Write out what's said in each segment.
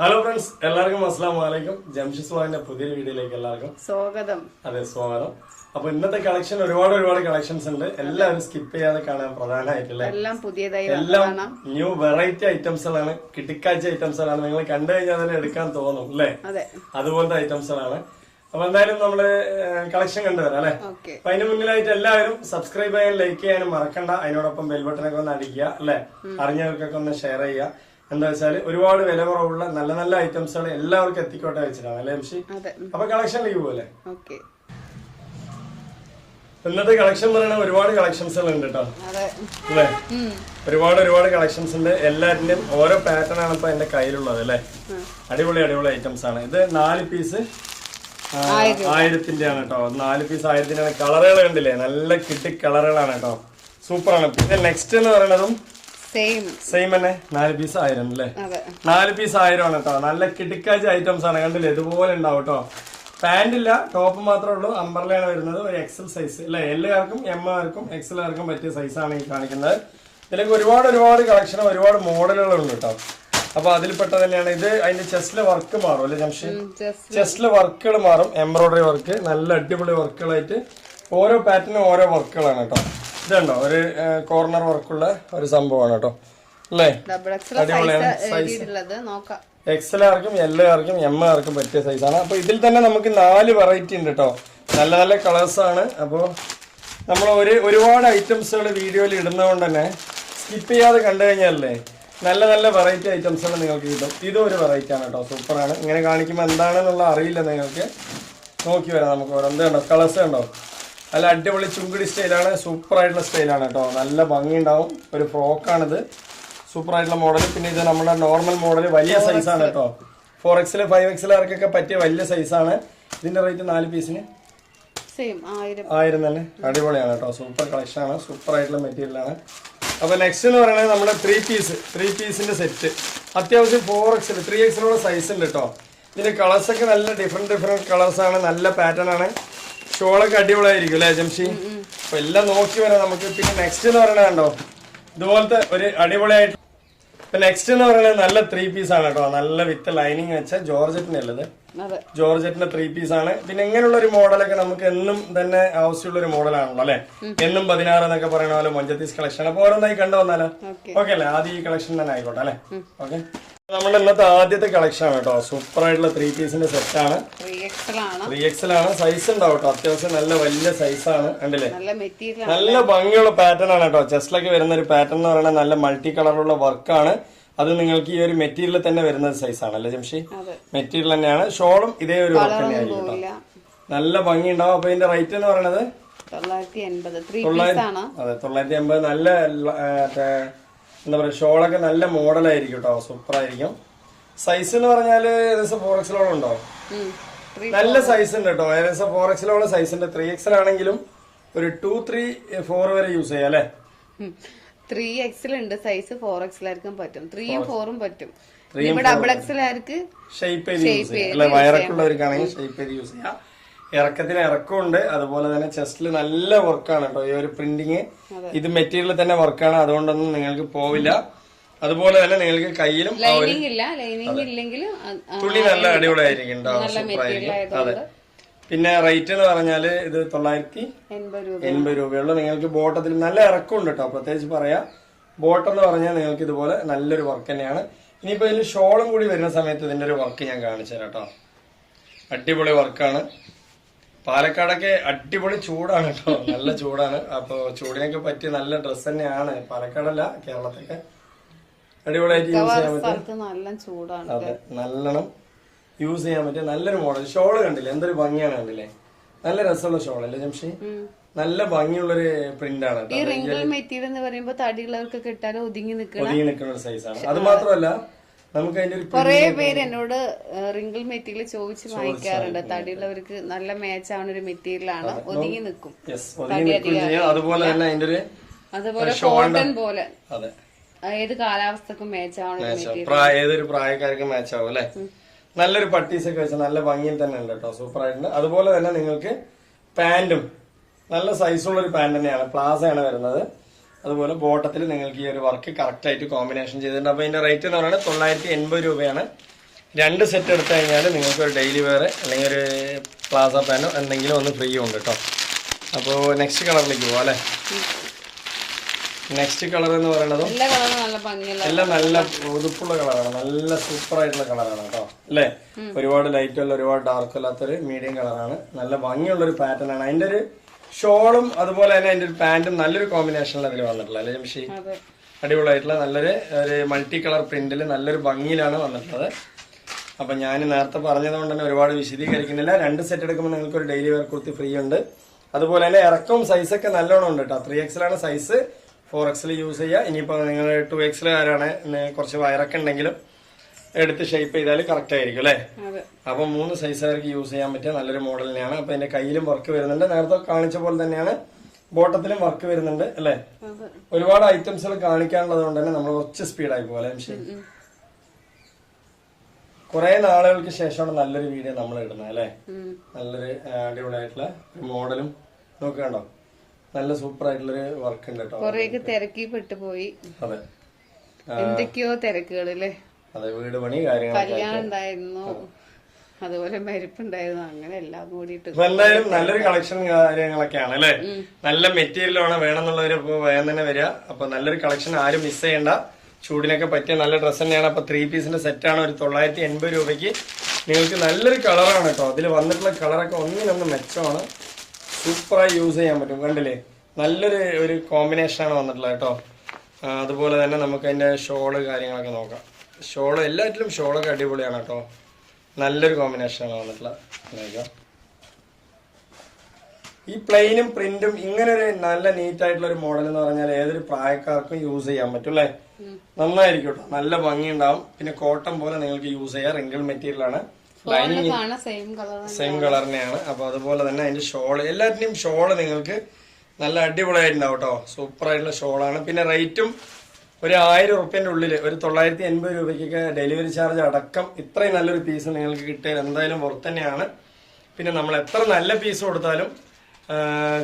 Hello friends എല്ലാവർക്കും അസ്സാം വലൈക്കും ജംഷിസ് വാഹിന്റെ പുതിയ വീഡിയോയിലേക്ക് എല്ലാവർക്കും സ്വാഗതം. അതെ സ്വാഗതം. അപ്പൊ ഇന്നത്തെ കളക്ഷൻ ഒരുപാട് ഒരുപാട് കളക്ഷൻസ് ഉണ്ട്. എല്ലാവരും സ്കിപ്പ് ചെയ്യാതെ കാണാൻ പ്രധാനമായിട്ടുള്ള എല്ലാം പുതിയതായി എല്ലാം ന്യൂ വെറൈറ്റി ഐറ്റംസുകളാണ് കിട്ടിക്കാച്ച ഐറ്റംസുകളാണ് നിങ്ങൾ കണ്ടു കഴിഞ്ഞാൽ തന്നെ എടുക്കാൻ തോന്നും അല്ലേ? അതെ. അതുപോലത്തെ ഐറ്റംസുകളാണ് അപ്പൊ എന്തായാലും നമ്മൾ കളക്ഷൻ കണ്ടുവരാം അല്ലെ? അപ്പൊ അതിന് മുന്നിലായിട്ട് എല്ലാവരും സബ്സ്ക്രൈബ് ചെയ്യാൻ ലൈക്ക് ചെയ്യാനും മറക്കണ്ട. അതിനോടൊപ്പം ബെൽബട്ടനൊക്കെ ഒന്ന് അടിക്കുക അല്ലെ? അറിഞ്ഞവർക്കൊക്കെ ഒന്ന് ഷെയർ ചെയ്യുക. എന്താ വെച്ചാൽ ഒരുപാട് വില കുറവുള്ള നല്ല നല്ല ഐറ്റംസുകൾ എല്ലാവർക്കും എത്തിക്കോട്ടെ വെച്ചിട്ടാണ് അല്ലെ എംഷി അപ്പൊ കളക്ഷനിലേക്ക് പോലെ. ഇന്നത്തെ കളക്ഷൻ പറയണ ഒരുപാട് കളക്ഷൻസ് ഉണ്ട് കേട്ടോ അല്ലേ? ഒരുപാട് ഒരുപാട് കളക്ഷൻസ് ഉണ്ട്. എല്ലാറ്റിന്റെയും ഓരോ പാറ്റേൺ ആണ് ഇപ്പൊ എന്റെ കയ്യിലുള്ളത് അല്ലേ? അടിപൊളി അടിപൊളി ഐറ്റംസ് ആണ്. ഇത് നാല് പീസ് ആയിരത്തിന്റെ ആണ് കേട്ടോ നാല് പീസ് ആയിരത്തിന്റെ ആണ് കളറുകൾ കണ്ടില്ലേ? നല്ല കിട്ടി കളറുകളാണ് കേട്ടോ സൂപ്പറാണ് ആണ്. പിന്നെ നെക്സ്റ്റ് എന്ന് പറയുന്നതും സെയിം സെയിം തന്നെ നാല് പീസ് ആയിരം അല്ലേ? അതെ. നാല് പീസ് ആയിരം ആണ് കേട്ടോ. നല്ല കിട്ടിക്കാച്ച ഐറ്റംസ് ആണ്. കണ്ടില്ലേ? ഇതുപോലെ ഉണ്ടാവും കേട്ടോ. പാന്റ് ഇല്ല ടോപ്പ് മാത്രമേ ഉള്ളൂ. അമ്പർലയാണ് വരുന്നത്. ഒരു എക്സൽ സൈസ് അല്ലെ എല്ലാവർക്കും എം ആർക്കും എക്സലുകാർക്കും പറ്റിയ സൈസാണ് ഈ കാണിക്കുന്നത്. ഇതിലേക്ക് ഒരുപാട് ഒരുപാട് കളക്ഷൻ ഒരുപാട് മോഡലുകളുണ്ട് കേട്ടോ. അപ്പൊ അതിൽപ്പെട്ട തന്നെയാണ്. ഇത് അതിന്റെ ചെസ്റ്റിലെ വർക്ക് മാറും അല്ലെ ജംഷൻ ചെസ്റ്റിലെ വർക്കുകൾ മാറും. എംബ്രോയിഡറി വർക്ക് നല്ല അടിപൊളി വർക്കുകളായിട്ട് ഓരോ പാറ്റേണും ഓരോ വർക്കുകളാണ് കേട്ടോ. ഇതുണ്ടോ? ഒരു കോർണർ വർക്കുള്ള ഒരു സംഭവമാണ് കേട്ടോ. അല്ലേ? അടിപൊളിയാണ്. സൈസ് എക്സൽ ആർക്കും എൽ ആർക്കും എം ആർക്കും പറ്റിയ സൈസാണ് അപ്പൊ ഇതിൽ തന്നെ നമുക്ക് നാല് വെറൈറ്റി ഉണ്ട് കേട്ടോ. നല്ല നല്ല കളേഴ്സ് ആണ്. അപ്പോൾ നമ്മൾ ഒരു ഒരുപാട് ഐറ്റംസുകൾ വീഡിയോയിൽ ഇടുന്നതുകൊണ്ട് തന്നെ സ്കിപ്പ് ചെയ്യാതെ കണ്ടു കഴിഞ്ഞാലേ നല്ല നല്ല വെറൈറ്റി ഐറ്റംസുകൾ നിങ്ങൾക്ക് കിട്ടും. ഇതും ഒരു വെറൈറ്റി ആണ് കേട്ടോ. സൂപ്പറാണ് ഇങ്ങനെ കാണിക്കുമ്പോൾ എന്താണെന്നുള്ള അറിയില്ല നിങ്ങൾക്ക്. നോക്കി വരാം നമുക്ക് ഓരോ എന്ത് കണ്ടോ കളേഴ്സ് കണ്ടോ നല്ല അടിപൊളി ചുങ്കിടി സ്റ്റൈലാണ്. സൂപ്പർ ആയിട്ടുള്ള സ്റ്റൈലാണ് കേട്ടോ. നല്ല ഭംഗിയുണ്ടാവും. ഒരു ഫ്രോക്കാണിത്. സൂപ്പർ ആയിട്ടുള്ള മോഡൽ പിന്നെ ഇത് നമ്മുടെ നോർമൽ മോഡൽ വലിയ സൈസാണ് കേട്ടോ. ഫോർ എക്സിൽ ഫൈവ് എക്സിലാർക്കൊക്കെ പറ്റിയ വലിയ സൈസാണ്. ഇതിന്റെ റേറ്റ് നാല് പീസിന്. സെയിം ആയിരം. തന്നെ. അടിപൊളിയാണ് കേട്ടോ. സൂപ്പർ കളക്ഷൻ ആണ് സൂപ്പർ ആയിട്ടുള്ള മെറ്റീരിയലാണ്. അപ്പൊ നെക്സ്റ്റ് എന്ന് പറയുന്നത് നമ്മുടെ ത്രീ പീസ് ത്രീ പീസിന്റെ സെറ്റ് അത്യാവശ്യം ഫോർ എക്സിൽ ത്രീ എക്സിലുള്ള സൈസ് ഉണ്ട് കേട്ടോ. ഇതിന്റെ കളേഴ്സ് ഒക്കെ നല്ല ഡിഫറെന്റ് ഡിഫറെന്റ് കളേഴ്സ് ആണ്. നല്ല പാറ്റേൺ ആണ്. ഷോളൊക്കെ അടിപൊളിയായിരിക്കും അല്ലേ ജംഷി? അപ്പൊ എല്ലാം നോക്കി വരാം. നമുക്ക് പിന്നെ നെക്സ്റ്റ് എന്ന് പറയുന്നത് കണ്ടോ? ഇതുപോലത്തെ ഒരു അടിപൊളിയായിട്ട് ഇപ്പൊ നെക്സ്റ്റ് എന്ന് പറയുന്നത് നല്ല ത്രീ പീസ് ആണ് കേട്ടോ. നല്ല വിത്ത് ലൈനിങ് വെച്ച ജോർജറ്റിന്റെ ഉള്ളത് ജോർജറ്റിന്റെ ത്രീ പീസ് ആണ്. പിന്നെ ഇങ്ങനെയുള്ള ഒരു മോഡലൊക്കെ നമുക്ക് എന്നും തന്നെ ആവശ്യമുള്ള ഒരു മോഡലാണല്ലോ അല്ലെ? എന്നും പതിനാറ് എന്നൊക്കെ പറയുന്ന പോലെ മൊഞ്ചത്തീസ് കളക്ഷൻ അപ്പൊ ഓരോന്നായി കണ്ടു വന്നാലോ? ഓക്കെ. അല്ലേ? ആദ്യം ഈ കളക്ഷൻ തന്നെ ആയിക്കോട്ടെ അല്ലെ? ഓക്കെ. നമ്മുടെ ഇന്നത്തെ ആദ്യത്തെ കളക്ഷൻ ആണ് കേട്ടോ. സൂപ്പർ ആയിട്ടുള്ള ത്രീ പീസിന്റെ സെറ്റ് ആണ്. ത്രീ എക്സൽ ആണ്. ത്രീ എക്സൽ ആണ്. സൈസ് ഉണ്ടാവും കേട്ടോ. അത്യാവശ്യം നല്ല വലിയ സൈസ് ആണ്. കണ്ടില്ലേ? നല്ല ഭംഗിയുള്ള പാറ്റേൺ ആണ് കേട്ടോ. ചെസ്റ്റിലൊക്കെ വരുന്ന ഒരു പാറ്റേൺ എന്ന് പറയുന്നത് നല്ല മൾട്ടി കളറുള്ള വർക്കാണ് അത് നിങ്ങൾക്ക് ഈ ഒരു മെറ്റീരിയൽ തന്നെ വരുന്ന സൈസ് ആണ്. അല്ലേ ജംഷി? മെറ്റീരിയൽ തന്നെയാണ്. ഷോളും ഇതേ ഒരു വർക്ക് തന്നെയായിരിക്കും കേട്ടോ. നല്ല ഭംഗി ഉണ്ടാവും. അപ്പൊ ഇതിന്റെ റേറ്റ് എന്ന് പറയുന്നത്? തൊള്ളായിരത്തി എൺപത്. അതെ തൊള്ളായിരത്തി എൺപത്. നല്ല എന്താ പറയുക ഷോളൊക്കെ നല്ല മോഡലായിരിക്കും കേട്ടോ സൂപ്പർ ആയിരിക്കും സൈസ് എന്ന് പറഞ്ഞാൽ ഏകദേശം ഫോർ എക്സിലോളം ഉണ്ടോ? നല്ല സൈസ് ഉണ്ട് കേട്ടോ ഏകദേശം ഫോർ എക്സിലോളം സൈസ് ഉണ്ട്. ത്രീ എക്സൽ ആണെങ്കിലും ഒരു ടു ത്രീ ഫോർ വരെ യൂസ് ചെയ്യാം അല്ലെ? ത്രീ എക്സൽ ഉണ്ട് സൈസ് ഫോർ എക്സിലായിരിക്കും പറ്റും. ത്രീയും ഫോറും പറ്റും. ഡബിൾ എക്സിലായിരിക്കും ഷേപ്പ് ചെയ്ത് യൂസ് ചെയ്യാം. അല്ലെ വയറൊക്കെയുള്ളവർക്കാണെങ്കിൽ ഷേപ്പ് ചെയ്ത് യൂസ് ചെയ്യാം. ഇറക്കത്തിന് ഇറക്കമുണ്ട്. അതുപോലെ തന്നെ ചെസ്റ്റിൽ നല്ല വർക്കാണ് കേട്ടോ. ഈ ഒരു പ്രിന്റിങ് ഇത് മെറ്റീരിയൽ തന്നെ വർക്കാണ്. അതുകൊണ്ടൊന്നും നിങ്ങൾക്ക് പോവില്ല. അതുപോലെ തന്നെ നിങ്ങൾക്ക് കയ്യിലും ലൈനിങ് ഇല്ല. ലൈനിങ് ഇല്ലെങ്കിൽ തുണി നല്ല അടിപൊളിയായിരിക്കും സൂപ്പർ ആയിരിക്കും. അതെ. പിന്നെ റേറ്റ് എന്ന് പറഞ്ഞാൽ ഇത് തൊള്ളായിരത്തി എൺപത് രൂപയുള്ളൂ. നിങ്ങൾക്ക് ബോട്ടത്തിൽ നല്ല ഇറക്കമുണ്ട് കേട്ടോ. പ്രത്യേകിച്ച് പറയാം ബോട്ടം എന്ന് പറഞ്ഞാൽ നിങ്ങൾക്ക് ഇതുപോലെ നല്ലൊരു വർക്ക് തന്നെയാണ്. ഇനിയിപ്പോ ഇതിൽ ഷോളും കൂടി വരുന്ന സമയത്ത് ഇതിന്റെ ഒരു വർക്ക് ഞാൻ കാണിച്ചു തരാം കേട്ടോ. അടിപൊളി വർക്കാണ് പാലക്കാടൊക്കെ അടിപൊളി ചൂടാണ് കേട്ടോ. നല്ല ചൂടാണ്. അപ്പൊ ചൂടിനൊക്കെ പറ്റിയ നല്ല ഡ്രസ് തന്നെയാണ് പാലക്കാടല്ല കേരളത്തൊക്കെ അടിപൊളിയായിട്ട് യൂസ് ചെയ്യാൻ പറ്റും നല്ല ചൂടാണ് അതെ നല്ലോണം യൂസ് ചെയ്യാൻ പറ്റിയ നല്ലൊരു മോഡൽ ഷോൾ കണ്ടില്ലേ? എന്തൊരു ഭംഗിയാണ് കണ്ടില്ലേ? നല്ല രസമുള്ള ഷോൾ അല്ലേ ജംഷി. നല്ല ഭംഗിയുള്ളൊരു പ്രിന്റ് ആണ് ഈ റിംഗിൾ മെറ്റീരിയൽ എന്ന് പറയുമ്പോ തടിയുള്ളവർക്ക് കിട്ടാതെ ഒതുങ്ങി നിൽക്കുന്ന ഒതുങ്ങി നിൽക്കുന്ന ഒരു സൈസാണ് അത് മാത്രമല്ല നമുക്ക് അതിന്റെ ഒരു കൊറേ പേര് എന്നോട് റിങ്കിൾ മെറ്റീരിയൽ ചോദിച്ചു വാങ്ങിക്കാറുണ്ട്. തടിയുള്ളവർക്ക് നല്ല മാച്ച് ആവുന്ന ഒരു മെറ്റീരിയൽ ആണ് ഒതുങ്ങി നിൽക്കും. അതുപോലെ തന്നെ അതിന്റെ ഒരു അതുപോലെ കോട്ടൺ പോലെ. അതെ. ഏത് കാലാവസ്ഥക്കും മാച്ച് ആവുന്ന ഏതൊരു പ്രായക്കാർക്കും മാച്ച് ആവും അല്ലെ? നല്ലൊരു പട്ടീസ് ഒക്കെ വെച്ച നല്ല ഭംഗിയിൽ തന്നെ ഉണ്ട് കേട്ടോ. സൂപ്പർ ആയിട്ടുണ്ട്. അതുപോലെ തന്നെ നിങ്ങൾക്ക് പാന്റും നല്ല സൈസുള്ള ഒരു പാന്റ് തന്നെയാണ് പ്ലാസ ആണ് വരുന്നത്. അതുപോലെ ബോട്ടത്തിൽ നിങ്ങൾക്ക് ഈ ഒരു വർക്ക് കറക്റ്റ് ആയിട്ട് കോമ്പിനേഷൻ ചെയ്തിട്ടുണ്ട്. അപ്പോൾ ഇതിന്റെ റേറ്റ് എന്ന് പറയുന്നത് തൊള്ളായിരത്തി എൺപത് രൂപയാണ്. രണ്ട് സെറ്റ് എടുത്തു കഴിഞ്ഞാൽ നിങ്ങൾക്ക് ഒരു ഡെയിലി വെയർ അല്ലെങ്കിൽ ഒരു പ്ലാസ പാനോ എന്തെങ്കിലും ഒന്ന് ഫ്രീ ഉണ്ട് കേട്ടോ അപ്പോൾ നെക്സ്റ്റ് കളറിലേക്ക് പോവാം അല്ലേ? നെക്സ്റ്റ് കളർ എന്ന് പറയുന്നത് എല്ലാ നല്ല ഉതുപ്പുള്ള കളറാണ് നല്ല സൂപ്പർ ആയിട്ടുള്ള കളറാണ് കേട്ടോ അല്ലേ? ഒരുപാട് ലൈറ്റ് ഉള്ള ഒരുപാട് ഡാർക്ക് അല്ലാത്തൊരു മീഡിയം കളറാണ് നല്ല ഭംഗിയുള്ള ഒരു പാറ്റേൺ ആണ്. അതിന്റെ ഒരു ഷോളും അതുപോലെ തന്നെ അതിന്റെ ഒരു പാന്റും നല്ലൊരു കോമ്പിനേഷനിൽ അതിൽ വന്നിട്ടുള്ളത്. അല്ലേ ജംഷി? അടിപൊളിയായിട്ടുള്ള നല്ലൊരു ഒരു മൾട്ടി കളർ പ്രിന്റിൽ നല്ലൊരു ഭംഗിയിലാണ് വന്നിട്ടുള്ളത്. അപ്പൊ ഞാൻ നേരത്തെ പറഞ്ഞതുകൊണ്ട് തന്നെ ഒരുപാട് വിശദീകരിക്കുന്നില്ല. രണ്ട് സെറ്റ് എടുക്കുമ്പോൾ നിങ്ങൾക്ക് ഒരു ഡെയിലി വെയർ കുർത്തി ഫ്രീ ഉണ്ട്. അതുപോലെ തന്നെ ഇറക്കവും സൈസൊക്കെ നല്ലോണം ഉണ്ട് കേട്ടോ ത്രീ എക്സിലാണ് സൈസ് ഫോർ എക്സിൽ യൂസ് ചെയ്യുക ഇനിയിപ്പോൾ നിങ്ങൾ ടു എക്സിലുകാരാണ് കുറച്ച് വയറൊക്കെ ഉണ്ടെങ്കിലും എടുത്ത് ഷേപ്പ് ചെയ്താൽ കറക്റ്റ് ആയിരിക്കും അല്ലേ? അപ്പൊ മൂന്ന് സൈസുകാർക്ക് യൂസ് ചെയ്യാൻ പറ്റിയ നല്ലൊരു മോഡൽ തന്നെയാണ് അപ്പൊ ഇതിന്റെ കയ്യിലും വർക്ക് വരുന്നുണ്ട്. നേരത്തെ കാണിച്ച പോലെ തന്നെയാണ് ബോട്ടത്തിലും വർക്ക് വരുന്നുണ്ട് അല്ലേ? ഒരുപാട് ഐറ്റംസ് കാണിക്കാനുള്ളത് കൊണ്ട് തന്നെ നമ്മൾ കുറച്ച് സ്പീഡായി പോലെ ശരി. കുറെ നാളുകൾക്ക് ശേഷമാണ് നല്ലൊരു വീഡിയോ നമ്മൾ ഇടുന്നത് അല്ലേ? നല്ലൊരു അടിപൊളിയായിട്ടുള്ള ഒരു മോഡലും നോക്കണ്ടോ നല്ല സൂപ്പർ ആയിട്ടുള്ളൊരു വർക്ക് ഉണ്ട് കേട്ടോ. തിരക്കിപ്പെട്ടു തിരക്കി പെട്ടുപോയി അതെ എന്തൊക്കെയോ തിരക്കുകളില്ലേ അതെ വീട് പണി കല്യാണം ഉണ്ടായിരുന്നു. അതുപോലെ മരിപ്പുണ്ടായിരുന്നു അങ്ങനെ എല്ലാം കൂടിയിട്ട് എന്തായാലും നല്ലൊരു കളക്ഷൻ കാര്യങ്ങളൊക്കെയാണ് അല്ലേ? നല്ല മെറ്റീരിയലാണ് വേണമെന്നുള്ളവര് ഇപ്പൊ വേഗം തന്നെ വരിക. അപ്പൊ നല്ലൊരു കളക്ഷൻ ആരും മിസ് ചെയ്യണ്ട. ചൂടിനൊക്കെ പറ്റിയ നല്ല ഡ്രസ്സ് തന്നെയാണ്. അപ്പൊ ത്രീ പീസിന്റെ സെറ്റാണ് ഒരു തൊള്ളായിരത്തി എൺപത് രൂപയ്ക്ക്. നിങ്ങൾക്ക് നല്ലൊരു കളറാണ് കേട്ടോ. അതിൽ വന്നിട്ടുള്ള കളറൊക്കെ ഒന്നിനൊന്ന് മെച്ചമാണ് സൂപ്പറായി യൂസ് ചെയ്യാൻ പറ്റും. കണ്ടില്ലേ? നല്ലൊരു ഒരു കോമ്പിനേഷനാണ് വന്നിട്ടുള്ളത് കേട്ടോ. അതുപോലെ തന്നെ നമുക്ക് അതിന്റെ ഷോൾ കാര്യങ്ങളൊക്കെ നോക്കാം. ഷോൾ എല്ലാറ്റിലും ഷോളൊക്കെ അടിപൊളിയാണ് കേട്ടോ. നല്ലൊരു കോമ്പിനേഷനാണ് വന്നിട്ടുള്ളത് നോക്കാം ഈ പ്ലെയിനും പ്രിന്റും ഇങ്ങനെ ഒരു നല്ല നീറ്റ് ആയിട്ടുള്ള ഒരു മോഡൽ എന്ന് പറഞ്ഞാൽ ഏതൊരു പ്രായക്കാർക്കും യൂസ് ചെയ്യാൻ പറ്റും അല്ലേ? നന്നായിരിക്കും കേട്ടോ. നല്ല ഭംഗിയുണ്ടാവും. പിന്നെ കോട്ടൺ പോലെ നിങ്ങൾക്ക് യൂസ് ചെയ്യാം. റിങ്കിൾ മെറ്റീരിയൽ ആണ്. സെയിം തന്നെയാണ്. അപ്പൊ അതുപോലെ തന്നെ അതിന്റെ ഷോൾ എല്ലാറ്റിന്റെയും ഷോൾ നിങ്ങൾക്ക് നല്ല അടിപൊളിയായിട്ടുണ്ടാവും കേട്ടോ. സൂപ്പർ ആയിട്ടുള്ള ഷോളാണ്. പിന്നെ റേറ്റും ഒരു ആയിരം ഉറുപ്പ്യന്റെ ഉള്ളിൽ ഒരു തൊള്ളായിരത്തി എൺപത് രൂപയ്ക്കൊക്കെ ഡെലിവറി ചാർജ് അടക്കം ഇത്രയും നല്ലൊരു പീസ് നിങ്ങൾക്ക് കിട്ടിയാൽ എന്തായാലും പുറത്ത് തന്നെയാണ്. പിന്നെ നമ്മൾ എത്ര നല്ല പീസ് കൊടുത്താലും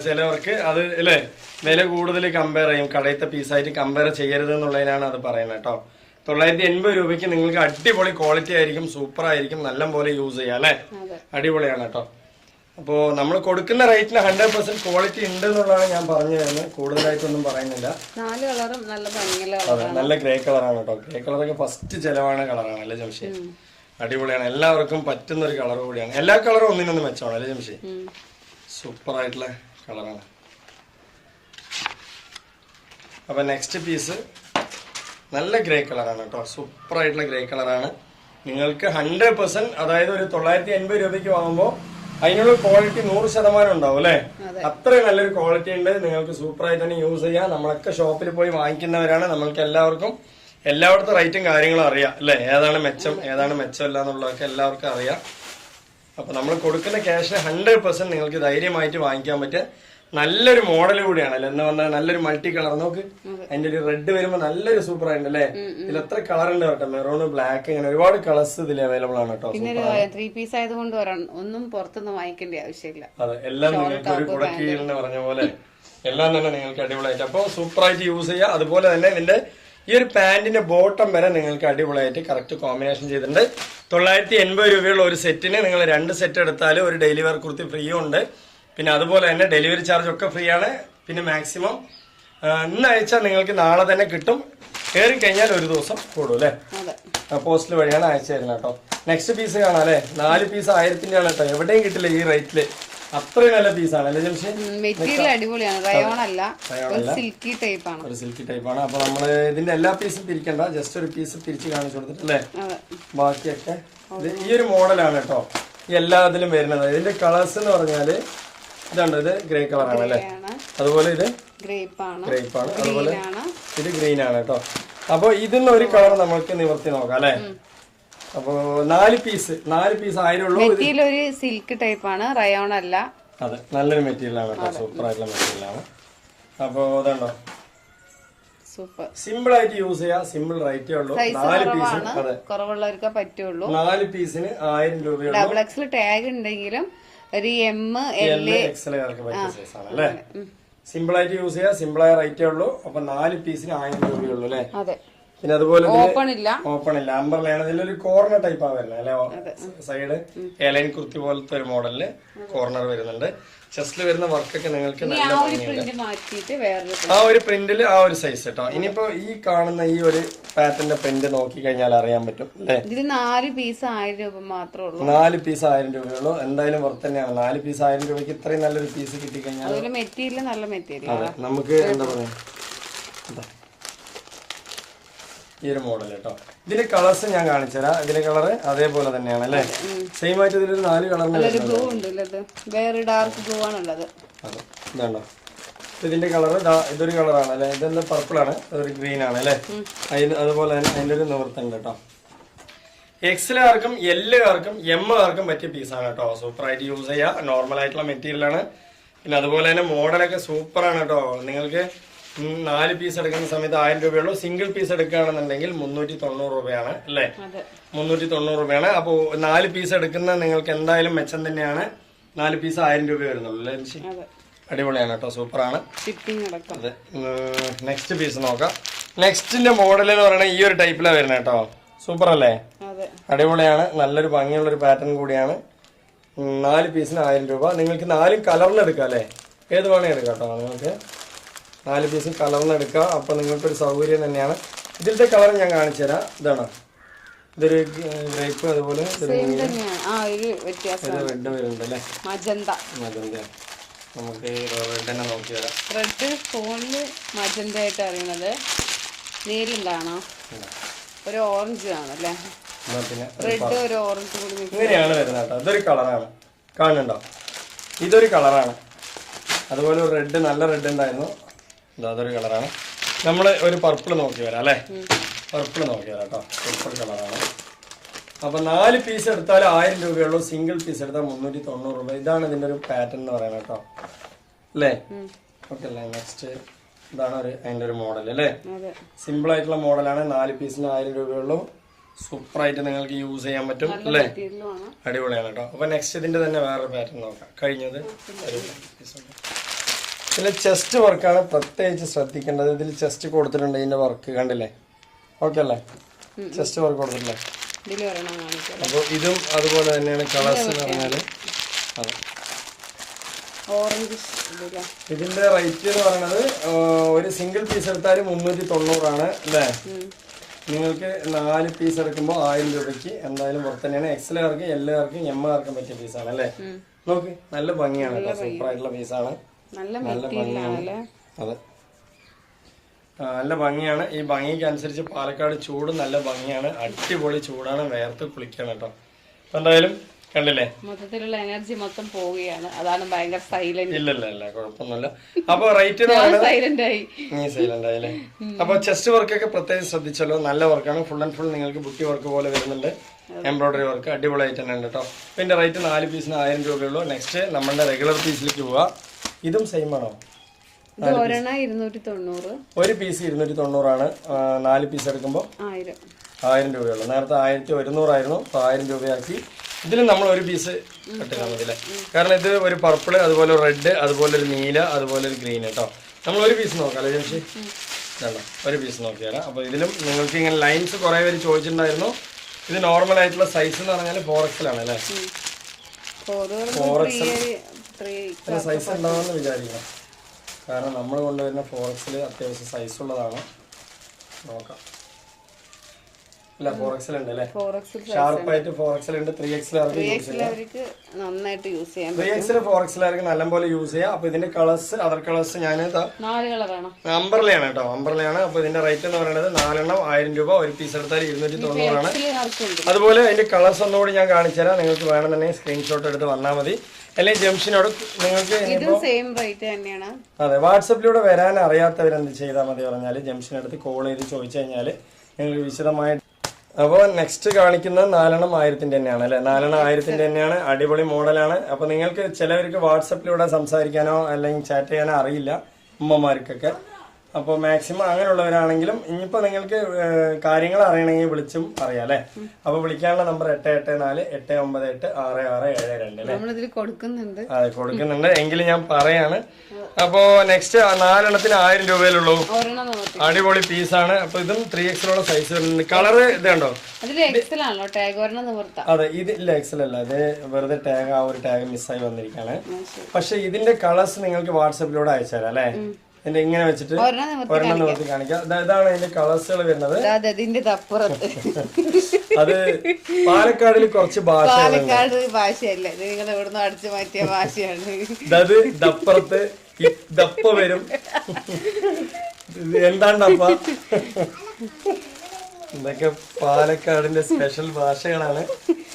ചിലവർക്ക് അത് അല്ലേ വില കൂടുതൽ കമ്പയർ ചെയ്യും. കടയത്തെ പീസായിട്ട് കമ്പയർ ചെയ്യരുത് എന്നുള്ളതിനാണ് അത് പറയുന്നത് കേട്ടോ. തൊള്ളായിരത്തി എൺപത് രൂപയ്ക്ക് നിങ്ങൾക്ക് അടിപൊളി ക്വാളിറ്റി ആയിരിക്കും സൂപ്പർ ആയിരിക്കും നല്ല പോലെ യൂസ് ചെയ്യാം അല്ലേ? അടിപൊളിയാണ് കേട്ടോ. അപ്പോൾ നമ്മൾ കൊടുക്കുന്ന റേറ്റിന് ഹൺഡ്രഡ് പെർസെന്റ് ക്വാളിറ്റി ഉണ്ട് എന്നുള്ളതാണ് ഞാൻ പറഞ്ഞു തരുന്നത് കൂടുതലായിട്ടൊന്നും പറയുന്നില്ല. നാല് കളറും നല്ല അതെ നല്ല ഗ്രേ കളറാണ് കേട്ടോ ഗ്രേ കളറൊക്കെ ഫസ്റ്റ് ചെലവാണ് കളറാണ് അല്ലേ ജംഷി? അടിപൊളിയാണ്. എല്ലാവർക്കും പറ്റുന്ന ഒരു കളർ കൂടിയാണ്. എല്ലാ കളറും ഒന്നിനൊന്ന് മെച്ചമാണ് അല്ലേ ജംഷി. സൂപ്പർ ആയിട്ടുള്ള കളറാണ്. അപ്പൊ നെക്സ്റ്റ് പീസ് നല്ല ഗ്രേ കളറാണ് കേട്ടോ സൂപ്പർ ആയിട്ടുള്ള ഗ്രേ കളറാണ്. നിങ്ങൾക്ക് ഹൺഡ്രഡ് പെർസെന്റ് അതായത് ഒരു തൊള്ളായിരത്തി എൺപത് രൂപയ്ക്ക് വാങ്ങുമ്പോൾ അതിനുള്ള ക്വാളിറ്റി നൂറ് ശതമാനം ഉണ്ടാവും അല്ലെ? അത്ര അത്രയും നല്ലൊരു ക്വാളിറ്റി ഉണ്ട്. നിങ്ങൾക്ക് സൂപ്പർ ആയിട്ട് തന്നെ യൂസ് ചെയ്യാം. നമ്മളൊക്കെ ഷോപ്പിൽ പോയി വാങ്ങിക്കുന്നവരാണ്. നമ്മൾക്ക് എല്ലാവർക്കും എല്ലായിടത്തും റേറ്റും കാര്യങ്ങളും അറിയാം അല്ലെ? ഏതാണ് മെച്ചം ഏതാണ് മെച്ചമല്ല എന്നുള്ളതൊക്കെ എല്ലാവർക്കും അറിയാം. അപ്പൊ നമ്മൾ കൊടുക്കുന്ന ക്യാഷിന് ഹൺഡ്രഡ് പെർസെന്റ് നിങ്ങൾക്ക് ധൈര്യമായിട്ട് വാങ്ങിക്കാൻ പറ്റിയ നല്ലൊരു മോഡൽ കൂടിയാണ് അല്ലേ? എന്ന് പറഞ്ഞാൽ നല്ലൊരു മൾട്ടി കളർ നോക്ക് അതിന്റെ ഒരു റെഡ് വരുമ്പോ നല്ലൊരു സൂപ്പർ ആയിട്ട് അല്ലേ? ഇതിൽ എത്ര കളർ ഉണ്ട് കേട്ടോ? മെറൂൺ ബ്ലാക്ക് ഇങ്ങനെ ഒരുപാട് കളേഴ്സ് ഇതിൽ അവൈലബിൾ ആണ് കേട്ടോ. പിന്നെ ത്രീ പീസ് ആയതുകൊണ്ട് ഒന്നും പുറത്തുനിന്ന് വാങ്ങിക്കേണ്ട ആവശ്യമില്ല. അതെ എല്ലാം നിങ്ങൾക്ക് ഒരു കുടക്കീഴിൽ പറഞ്ഞ പോലെ എല്ലാം തന്നെ നിങ്ങൾക്ക് അടിപൊളിയായിട്ട്. അപ്പോൾ സൂപ്പറായിട്ട് യൂസ് ചെയ്യുക അതുപോലെ തന്നെ ഇതിന്റെ ഈ ഒരു പാന്റിന്റെ ബോട്ടം വരെ നിങ്ങൾക്ക് അടിപൊളിയായിട്ട് കറക്റ്റ് കോമ്പിനേഷൻ ചെയ്തിട്ടുണ്ട്. തൊള്ളായിരത്തി എൺപത് രൂപയുള്ള ഒരു സെറ്റിന് നിങ്ങൾ രണ്ട് സെറ്റ് എടുത്താൽ ഒരു ഡെയിലി വെയർ കുർത്തി ഫ്രീ ഉണ്ട്. പിന്നെ അതുപോലെ തന്നെ ഡെലിവറി ചാർജ് ഒക്കെ ഫ്രീ ആണ്. പിന്നെ മാക്സിമം ഇന്ന് അയച്ചാൽ നിങ്ങൾക്ക് നാളെ തന്നെ കിട്ടും. കയറി കഴിഞ്ഞാൽ ഒരു ദിവസം കൂടും അല്ലേ? പോസ്റ്റിൽ വഴിയാണ് അയച്ചു തരുന്നത് കേട്ടോ. നെക്സ്റ്റ് പീസ് കാണാം അല്ലേ? നാല് പീസ് ആയിരത്തിന്റെ ആണ് കേട്ടോ. എവിടെയും കിട്ടില്ല ഈ റേറ്റിൽ അത്രയും നല്ല പീസാണ് അല്ലേ ജംഷി മെറ്റീരിയൽ അടിപൊളിയാണ്. റയോൺ അല്ല ഒരു സിൽക്കി ടൈപ്പ് ആണ്. ഒരു സിൽക്കി ടൈപ്പ് ആണ്. അപ്പൊ നമ്മൾ ഇതിന്റെ എല്ലാ പീസും തിരിക്കണ്ട ജസ്റ്റ് ഒരു പീസ് തിരിച്ച് കാണിച്ചു കൊടുത്തിട്ടല്ലേ ബാക്കിയൊക്കെ. ഈ ഒരു മോഡലാണ് കേട്ടോ. ഈ എല്ലാ ഇതിലും വരുന്നത്. ഇതിന്റെ കളേഴ്സ് എന്ന് പറഞ്ഞാൽ ഇതുണ്ട് ഇത് ഗ്രേ കളറാണ് അല്ലേ അതുപോലെ ഇത് ഗ്രേപ്പ് ആണ് അതുപോലെ ഇത് ഗ്രീൻ ആണ് കേട്ടോ. അപ്പൊ ഇതിന്ന് ഒരു കളർ നമ്മൾക്ക് നിവർത്തി നോക്കാം അല്ലേ? അപ്പൊ നാല് പീസ് നാല് പീസ് ആയിരുള്ളൂ മെറ്റീരിയൽ ഒരു സിൽക്ക് ടൈപ്പ് ആണ് റയോൺ അല്ല. അതെ നല്ലൊരു മെറ്റീരിയൽ ആണ് കേട്ടോ സൂപ്പർ ആയിട്ടുള്ള മെറ്റീരിയൽ ആണ് അപ്പൊ അതുണ്ടോ സൂപ്പർ. സിമ്പിൾ ആയിട്ട് യൂസ് ചെയ്യാം സിമ്പിൾ റേറ്റേ ഉള്ളൂ. നാല് പീസ് കുറവുള്ളവർക്ക് പറ്റുള്ളൂ. നാല് പീസിന് ആയിരം രൂപ ഡബിൾ എക്സിൽ ടാഗ് ഉണ്ടെങ്കിലും ഒരു എം എൽ അല്ലേ സിമ്പിൾ ആയിട്ട് യൂസ് ചെയ്യാം. സിമ്പിൾ ആയ റേറ്റേ ഉള്ളൂ. അപ്പൊ നാല് പീസിന് ആയിരം രൂപയുള്ളൂ അല്ലേ? അതെ. പിന്നെ അതുപോലെ ഓപ്പൺ ഇല്ല ഓപ്പൺ ഇല്ല അമ്പർലയാണ് ഇതിലൊരു കോർണർ ടൈപ്പ് ആ വരുന്നത് അല്ലെ? സൈഡ് എലൈൻ കുർത്തി പോലത്തെ ഒരു മോഡലിൽ കോർണർ വരുന്നുണ്ട്. ചെസ്റ്റിൽ വരുന്ന വർക്കൊക്കെ നിങ്ങൾക്ക് ആ ഒരു പ്രിന്റിൽ ആ ഒരു പ്രിന്റിൽ ആ ഒരു സൈസ് കേട്ടോ ഇനിയിപ്പോ ഈ കാണുന്ന ഈ ഒരു പാറ്റിന്റെ പ്രിന്റ് നോക്കി കഴിഞ്ഞാൽ അറിയാൻ പറ്റും അല്ലേ? ഇതിൽ നാല് പീസ് ആയിരം രൂപ മാത്രമേ ഉള്ളൂ. നാല് പീസ് ആയിരം രൂപയുള്ളൂ എന്തായാലും വർത്ത് തന്നെയാണ്. നാല് പീസ് ആയിരം രൂപയ്ക്ക് ഇത്രയും നല്ലൊരു പീസ് കിട്ടിക്കഴിഞ്ഞാൽ കഴിഞ്ഞാൽ മെറ്റീരിയൽ നല്ല മെറ്റീരിയൽ നമുക്ക് എന്താ പറയാ. ഈ ഒരു മോഡൽ കേട്ടോ ഇതിന്റെ കളേഴ്സ് ഞാൻ കാണിച്ചുതരാം ഇതിന്റെ കളർ അതേപോലെ തന്നെയാണ് അല്ലേ? സെയിം ആയിട്ട് ഇതിലൊരു നാല് കളറിന് ബ്ലൂ ഉണ്ട് വേറെ ഡാർക്ക് ബ്ലൂ ആണുള്ളത്. അതെ. ഇതാണ്ടോ? ഇതിന്റെ കളറ് ഇതൊരു കളറാണ് അല്ലേ? ഇതെന്താ പർപ്പിൾ ആണ് അതൊരു ഗ്രീൻ ആണ് അല്ലെ? അതിന് അതുപോലെ തന്നെ അതിന്റെ ഒരു നിവൃത്തുണ്ട് കേട്ടോ എക്സിലാർക്കും എല്ലുകാർക്കും എമ്മുകാർക്കും പറ്റിയ പീസാണ് കേട്ടോ സൂപ്പറായിട്ട് യൂസ് ചെയ്യുക നോർമൽ ആയിട്ടുള്ള മെറ്റീരിയൽ ആണ്. പിന്നെ അതുപോലെ തന്നെ മോഡലൊക്കെ സൂപ്പറാണ് കേട്ടോ നിങ്ങൾക്ക് നാല് പീസ് എടുക്കുന്ന സമയത്ത് ആയിരം രൂപയുള്ളൂ. സിംഗിൾ പീസ് എടുക്കുകയാണെന്നുണ്ടെങ്കിൽ മുന്നൂറ്റി തൊണ്ണൂറ് രൂപയാണ് അല്ലേ? മുന്നൂറ്റി തൊണ്ണൂറ് രൂപയാണ്. അപ്പോൾ നാല് പീസ് എടുക്കുന്ന നിങ്ങൾക്ക് എന്തായാലും മെച്ചം തന്നെയാണ്. നാല് പീസ് ആയിരം രൂപ വരുന്നുള്ളൂ അല്ലേ? അടിപൊളിയാണ് കേട്ടോ സൂപ്പറാണ്. അതെ നെക്സ്റ്റ് പീസ് നോക്കാം. നെക്സ്റ്റിന്റെ മോഡൽ എന്ന് പറയുന്നത് ഈ ഒരു ടൈപ്പിലാണ് വരുന്നത് കേട്ടോ. സൂപ്പർ അല്ലേ അടിപൊളിയാണ് നല്ലൊരു ഭംഗിയുള്ള ഒരു പാറ്റേൺ കൂടിയാണ് നാല് പീസിന് ആയിരം രൂപ. നിങ്ങൾക്ക് നാലും കളറിൽ എടുക്കാം അല്ലേ? ഏത് വേണേ എടുക്കാം കേട്ടോ നിങ്ങൾക്ക്. നാല് പീസും കലർന്നെടുക്കുക അപ്പോൾ നിങ്ങൾക്കൊരു സൗകര്യം തന്നെയാണ്. ഇതിലത്തെ കളർ ഞാൻ കാണിച്ചു തരാം. ഇതാണ്. ഇതൊരു ഗ്രേപ്പ് അതുപോലെ റെഡ് വരുന്നുണ്ട് അല്ലേ? മജന്ത. മജന്ത. നമുക്ക് റെഡ് തന്നെ നോക്കി തരാം റെഡ് ഫോണിൽ മജന്ത ആയിട്ട് അറിയണത് നീലുണ്ടാണോ ഒരു ഓറഞ്ച് ആണ് അല്ലേ? എന്നാ റെഡ് ഒരു ഓറഞ്ച് കൂടി. ഇങ്ങനെയാണ് വരുന്നത് കേട്ടോ. ഇതൊരു കളറാണ് കാണുന്നുണ്ടോ? ഇതൊരു കളറാണ് അതുപോലെ റെഡ് നല്ല റെഡ് ഉണ്ടായിരുന്നു. അതൊരു കളറാണ്. നമ്മൾ ഒരു പർപ്പിൾ നോക്കി വരാം അല്ലേ? പർപ്പിൾ നോക്കി വരാം കേട്ടോ. പർപ്പിൾ കളറാണ്. അപ്പോൾ നാല് പീസ് എടുത്താൽ ആയിരം രൂപയുള്ളൂ. സിംഗിൾ പീസ് എടുത്താൽ മുന്നൂറ്റി തൊണ്ണൂറ് രൂപ. ഇതാണ് ഇതിന്റെ ഒരു പാറ്റേൺ എന്ന് പറയുന്നത് കേട്ടോ. അല്ലേ? ഓക്കെ അല്ലേ? നെക്സ്റ്റ് ഇതാണ് ഒരു അതിന്റെ ഒരു മോഡൽ അല്ലേ? സിമ്പിൾ ആയിട്ടുള്ള മോഡലാണ് നാല് പീസിന് ആയിരം രൂപയുള്ളൂ. സൂപ്പറായിട്ട് നിങ്ങൾക്ക് യൂസ് ചെയ്യാൻ പറ്റും അല്ലേ? അടിപൊളിയാണ് കേട്ടോ. അപ്പൊ നെക്സ്റ്റ് ഇതിന്റെ തന്നെ വേറൊരു പാറ്റേൺ നോക്കാം. കഴിഞ്ഞത് ഒരു പീസ് ഉണ്ട്. ഇതിൽ ചെസ്റ്റ് വർക്കാണ് പ്രത്യേകിച്ച് ശ്രദ്ധിക്കേണ്ടത്. ഇതിൽ ചെസ്റ്റ് കൊടുത്തിട്ടുണ്ട് ഇതിന്റെ വർക്ക് കണ്ടില്ലേ? ഓക്കെ അല്ലേ? ചെസ്റ്റ് വർക്ക് കൊടുത്തിട്ടില്ലേ അപ്പോൾ ഇതും അതുപോലെ തന്നെയാണ് കളേഴ്സ് എന്ന് പറഞ്ഞാൽ. അതെ. ഇതിന്റെ റേറ്റ് എന്ന് പറയുന്നത് ഒരു സിംഗിൾ പീസ് എടുത്താൽ മുന്നൂറ്റി തൊണ്ണൂറാണ് അല്ലേ നിങ്ങൾക്ക് നാല് പീസ് എടുക്കുമ്പോൾ ആയിരം രൂപയ്ക്ക് എന്തായാലും പുറത്ത് തന്നെയാണ്. എക്സലുകാർക്ക് എം ആർക്കും പറ്റിയ പീസാണ് അല്ലേ? നോക്ക് നല്ല ഭംഗിയാണ് സൂപ്പർ ആയിട്ടുള്ള പീസാണ് നല്ല അതെ. നല്ല ഭംഗിയാണ്. ഈ ഭംഗിക്ക് അനുസരിച്ച് പാലക്കാട് ചൂട് നല്ല ഭംഗിയാണ്. അടിപൊളി ചൂടാണ്. വേർത്ത് കുളിക്കാണ് കേട്ടോ. എന്തായാലും കണ്ടില്ലേ? മൊത്തത്തിലുള്ള എനർജി മൊത്തം പോവുകയാണ്. അതാണ് ഭയങ്കര സൈലന്റ് ഇല്ല ഇല്ല കുഴപ്പമൊന്നുമില്ല. അപ്പൊ റേറ്റ് സൈലന്റ് ആയി. നീ സൈലന്റ് ആയില്ലേ? അപ്പൊ ചെസ്റ്റ് വർക്ക് ഒക്കെ പ്രത്യേകിച്ച് ശ്രദ്ധിച്ചല്ലോ. നല്ല വർക്കാണ് ഫുൾ ആൻഡ് ഫുൾ നിങ്ങൾക്ക് ബുട്ടി വർക്ക് പോലെ വരുന്നുണ്ട്. എംബ്രോയിഡറി വർക്ക് അടിപൊളിയായിട്ട് തന്നെ ഉണ്ട് കേട്ടോ. ഇതിന്റെ റേറ്റ് നാല് പീസിന് ആയിരം രൂപയുള്ളൂ നെക്സ്റ്റ് നമ്മളുടെ റെഗുലർ പീസിലേക്ക് പോവാ. ഇതും സെയിം ആണോ? ഒരു പീസ് ഇരുന്നൂറ്റി തൊണ്ണൂറാണ് നാല് പീസ് എടുക്കുമ്പോൾ ആയിരം. രൂപയുള്ളൂ. നേരത്തെ ആയിരത്തി ഒരുന്നൂറായിരുന്നു. അപ്പോൾ ആയിരം രൂപയാക്കി. ഇതിൽ നമ്മൾ ഒരു പീസ് കട്ടിക്കാൻ മതി അല്ലേ? കാരണം ഇത് ഒരു പർപ്പിൾ അതുപോലെ റെഡ് അതുപോലെ ഒരു നീല അതുപോലെ ഒരു ഗ്രീൻ കേട്ടോ നമ്മൾ ഒരു പീസ് നോക്കാം അല്ലേ ജംഷി വേണ്ട ഒരു പീസ് നോക്കിയാലോ. അപ്പോൾ ഇതിലും നിങ്ങൾക്ക് ഇങ്ങനെ ലൈൻസ് കുറേ പേര് ചോദിച്ചിട്ടുണ്ടായിരുന്നു. ഇത് നോർമൽ ആയിട്ടുള്ള സൈസ് എന്ന് പറഞ്ഞാൽ ഫോർ ആണ് അല്ലേ? ത്രീ ത്രീ സൈസ് ഉണ്ടാവുമെന്ന് വിചാരിക്കണം കാരണം നമ്മൾ കൊണ്ടുവരുന്ന ഫോറക്സിൽ അത്യാവശ്യം സൈസ് ഉള്ളതാണ്. നോക്കാം. ഇല്ല ഫോറക്സിൽ ഉണ്ട് അല്ലേ? ഷാർപ്പായിട്ട് ഫോറക്സിൽ ഉണ്ട്. ത്രീ എക്സിൽ അവർക്ക് നന്നായിട്ട് യൂസ് ചെയ്യാം ത്രീ എക്സിൽ ആർക്ക് നല്ലപോലെ യൂസ് ചെയ്യാം. അപ്പൊ ഇതിന്റെ കളേഴ്സ് അതർ കളേഴ്സ് ഞാൻ അമ്പർലയാണ് കേട്ടോ. അമ്പർലയാണ്. അപ്പൊ ഇതിന്റെ റേറ്റ് എന്ന് പറയുന്നത് നാലെണ്ണം ആയിരം രൂപ ഒരു പീസ് എടുത്താൽ ഇരുന്നൂറ്റി തൊണ്ണൂറാണ്. അതുപോലെ അതിന്റെ കളേഴ്സ് ഒന്നുകൂടി ഞാൻ കാണിച്ചു തരാം നിങ്ങൾക്ക് വേണമെന്നുണ്ടെങ്കിൽ സ്ക്രീൻഷോട്ട് എടുത്ത് വന്നാൽ മതി. അല്ലെങ്കിൽ ജംഷനോട് നിങ്ങൾക്ക് ഇതും സെയിം റേറ്റ് തന്നെയാണ്. അതെ വാട്സപ്പിലൂടെ വരാൻ അറിയാത്തവരെന്ത് ചെയ്താൽ മതി പറഞ്ഞാൽ ജംഷനടുത്ത് കോൾ ചെയ്ത് ചോദിച്ചു കഴിഞ്ഞാൽ നിങ്ങൾക്ക് വിശദമായി അപ്പോൾ നെക്സ്റ്റ് കാണിക്കുന്ന നാലെണ്ണം ആയിരത്തിന്റെ തന്നെയാണ് അല്ലെ? നാലെണ്ണം ആയിരത്തിന്റെ തന്നെയാണ് അടിപൊളി മോഡലാണ്. അപ്പോൾ നിങ്ങൾക്ക് ചിലവർക്ക് വാട്സപ്പിലൂടെ സംസാരിക്കാനോ അല്ലെങ്കിൽ ചാറ്റ് ചെയ്യാനോ അറിയില്ല ഉമ്മമാർക്കൊക്കെ. അപ്പോൾ മാക്സിമം അങ്ങനെയുള്ളവരാണെങ്കിലും ഇനിയിപ്പോൾ നിങ്ങൾക്ക് കാര്യങ്ങൾ അറിയണമെങ്കിൽ വിളിച്ചും അറിയാം അല്ലേ? അപ്പോൾ വിളിക്കാനുള്ള നമ്പർ എട്ട് എട്ട് നാല് എട്ട് ഒമ്പത് എട്ട് ആറ് ആറ് ഏഴ് രണ്ട് അല്ലേ? കൊടുക്കുന്നുണ്ട്. അതെ കൊടുക്കുന്നുണ്ട്. എങ്കിലും ഞാൻ പറയാണ്. അപ്പോ നെക്സ്റ്റ് നാലെണ്ണത്തിന് ആയിരം രൂപയിലുള്ളൂ. അടിപൊളി പീസാണ്. അപ്പൊ ഇതും ത്രീ എക്സിലുള്ള സൈസ് വരുന്നുണ്ട്. കളറ് ഇതുണ്ടോ? അതെ ഇത് ഇല്ല എക്സൽ അല്ല. ഇത് വെറുതെ ടാഗ് ആ ഒരു ടാഗ് മിസ്സായി വന്നിരിക്കുകയാണ് പക്ഷെ ഇതിന്റെ കളേഴ്സ് നിങ്ങൾക്ക് വാട്സപ്പിലൂടെ അയച്ചുതരാം അല്ലേ? ഇതിന്റെ ഇങ്ങനെ വെച്ചിട്ട് ഒരെണ്ണം നിവർത്തി കാണിക്കാം. ഇതാണ് അതിന്റെ കളേഴ്സുകൾ വരുന്നത്. അതെ പാലക്കാടിൽ കുറച്ച് ഭാഷ പാലക്കാട് ഭാഷയല്ലേ? നിങ്ങൾ ഇവിടുന്ന് അടിച്ചു മാറ്റിയ ഭാഷയാണ്. അത് ദപ്പുറത്ത് ദപ്പ വരും. എന്താണ് ദപ്പ ഇതൊക്കെ പാലക്കാടിന്റെ സ്പെഷ്യൽ ഭാഷകളാണ്.